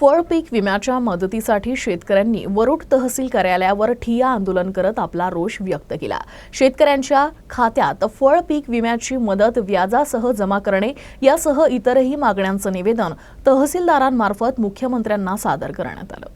फळ पीक विम्याच्या मदतीसाठी शेतकऱ्यांनी वरुड तहसील कार्यालयावर ठिया आंदोलन करत आपला रोष व्यक्त केला. शेतकऱ्यांच्या खात्यात फळ पीक विम्याची मदत व्याजासह जमा करणे यासह इतरही मागण्यांचं निवेदन तहसीलदारांमार्फत मुख्यमंत्र्यांना सादर करण्यात आलं.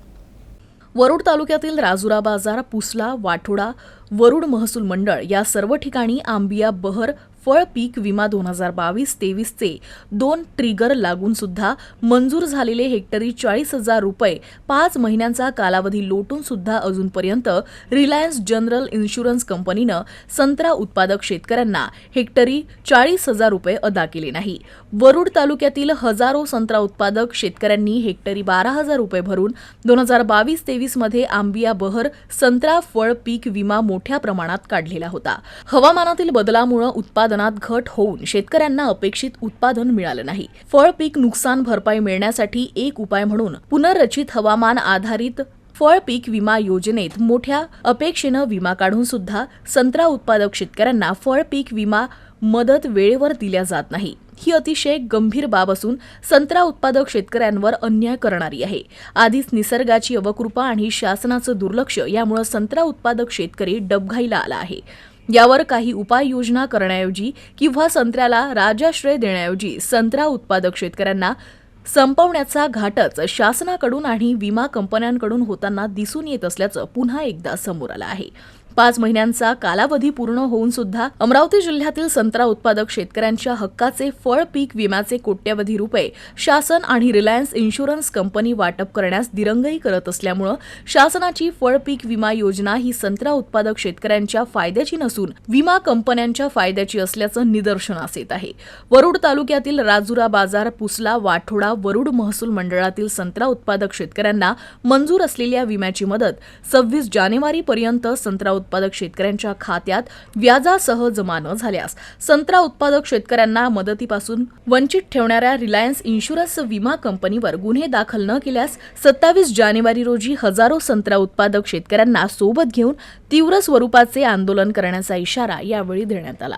वरुड तालुक्यातील राजुरा बाजार पुसला वाठोडा वरुड महसूल मंडळ या सर्व ठिकाणी आंबिया बहर फळ पीक विमा दोन हजार बावीस तेवीसचे दोन ट्रिगर लागून सुद्धा मंजूर झालेले हेक्टरी चाळीस हजार रुपये पाच महिन्यांचा कालावधी लोटून सुद्धा अजूनपर्यंत रिलायन्स जनरल इन्शुरन्स कंपनीनं संत्रा उत्पादक शेतकऱ्यांना हेक्टरी चाळीस हजार रुपये अदा केले नाही. वरुड तालुक्यातील हजारो संत्रा उत्पादक शेतकऱ्यांनी हेक्टरी बारा हजार रुपये भरून दोन हजार बावीस तेवीसमध्ये आंबिया बहर संत्रा फळ पीक विमा मोठ्या प्रमाणात काढलेला होता. हवामानातील बदलामुळे उत्पादनात घट होऊन शेतकऱ्यांना अपेक्षित उत्पादन मिळालं नाही. फळ पीक नुकसान भरपाई मिळण्यासाठी एक उपाय म्हणून पुनर्रचित हवामान आधारित फळ पीक विमा योजनेत मोठ्या अपेक्षेनं विमा काढून सुद्धा संत्रा उत्पादक शेतकऱ्यांना फळ पीक विमा मदत वेळेवर दिल्या जात नाही. ही अतिशय गंभीर बाब असून संत्रा उत्पादक शेतकऱ्यांवर अन्याय करणारी आहे. आधीच निसर्गाची अवकृपा आणि शासनाचं दुर्लक्ष यामुळे संत्रा उत्पादक शेतकरी डबघाईला आला आहे. यावर काही उपाययोजना करण्याऐवजी किंवा संत्र्याला राजाश्रय देण्याऐवजी संत्रा उत्पादक शेतकऱ्यांना संपवण्याचा घाटच शासनाकडून आणि विमा कंपन्यांकडून होताना दिसून येत असल्याचं पुन्हा एकदा समोर आलं आहे. पाच महिन्यांचा कालावधी पूर्ण होऊन सुद्धा अमरावती जिल्ह्यातील संत्रा उत्पादक शेतकऱ्यांच्या हक्काचे फळ पीक विम्याचे कोट्यवधी रुपये शासन आणि रिलायन्स इन्शुरन्स कंपनी वाटप करण्यास दिरंगाई करत असल्यामुळं शासनाची फळ पीक विमा योजना ही संत्रा उत्पादक शेतकऱ्यांच्या फायद्याची नसून विमा कंपन्यांच्या फायद्याची असल्याचं निदर्शनास येत आहे. वरुड तालुक्यातील राजुरा बाजार पुसला वाठोडा वरुड महसूल मंडळातील संत्रा उत्पादक शेतकऱ्यांना मंजूर असलेल्या विम्याची मदत सव्वीस जानेवारीपर्यंत संत्रा उत्पादक शेतकऱ्यांच्या खात्यात व्याजासह जमा न झाल्यास संत्रा उत्पादक शेतकऱ्यांना मदतीपासून वंचित ठेवणाऱ्या रिलायन्स इन्शुरन्स विमा कंपनीवर गुन्हे दाखल न केल्यास सत्तावीस जानेवारी रोजी हजारो संत्रा उत्पादक शेतकऱ्यांना सोबत घेऊन तीव्र स्वरूपाचे आंदोलन करण्याचा इशारा यावेळी देण्यात आला.